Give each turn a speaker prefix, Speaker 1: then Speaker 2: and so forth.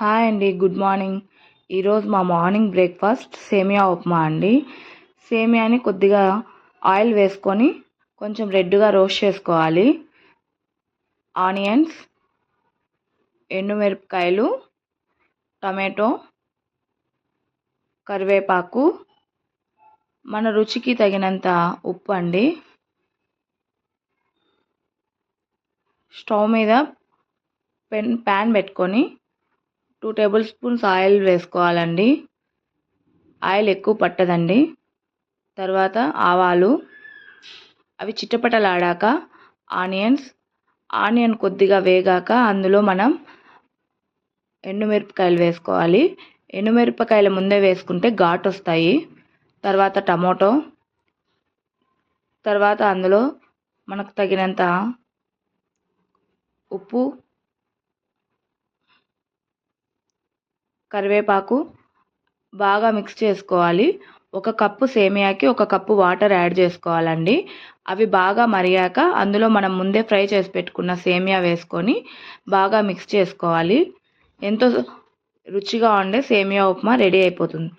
Speaker 1: Hi అండి good morning. ఈరోజు మా మార్నింగ్ బ్రేక్ఫాస్ట్ సేమియా ఉప్మా అండి. సేమియాని కొద్దిగా ఆయిల్ వేసుకొని కొంచెం రెడ్గా రోస్ట్ చేసుకోవాలి. ఆనియన్స్ ఎండుమిరపకాయలు టమాటో కరివేపాకు. మన రుచికి తగినంత ఉప్పు అండి. స్టవ్ మీద పెన్ ప్యాన్ పెట్టుకొని టూ టేబుల్ స్పూన్స్ ఆయిల్ వేసుకోవాలండి. ఆయిల్ ఎక్కువ పట్టదండి. తర్వాత ఆవాలు. అవి చిట్టపటలాడాక ఆనియన్స్. ఆనియన్ కొద్దిగా వేగాక అందులో మనం ఎండుమిరపకాయలు వేసుకోవాలి. ఎండుమిరపకాయలు ముందే వేసుకుంటే ఘాటు వస్తాయి. తర్వాత టమోటో. తర్వాత అందులో మనకు తగినంత ఉప్పు కరివేపాకు బాగా మిక్స్ చేసుకోవాలి. ఒక కప్పు సేమియాకి ఒక కప్పు వాటర్ యాడ్ చేసుకోవాలండి. అవి బాగా మరిగాక అందులో మనం ముందే ఫ్రై చేసి పెట్టుకున్న సేమియా వేసుకొని బాగా మిక్స్ చేసుకోవాలి. ఎంతో రుచిగా ఉండే సేమియా ఉప్మా రెడీ అయిపోతుంది.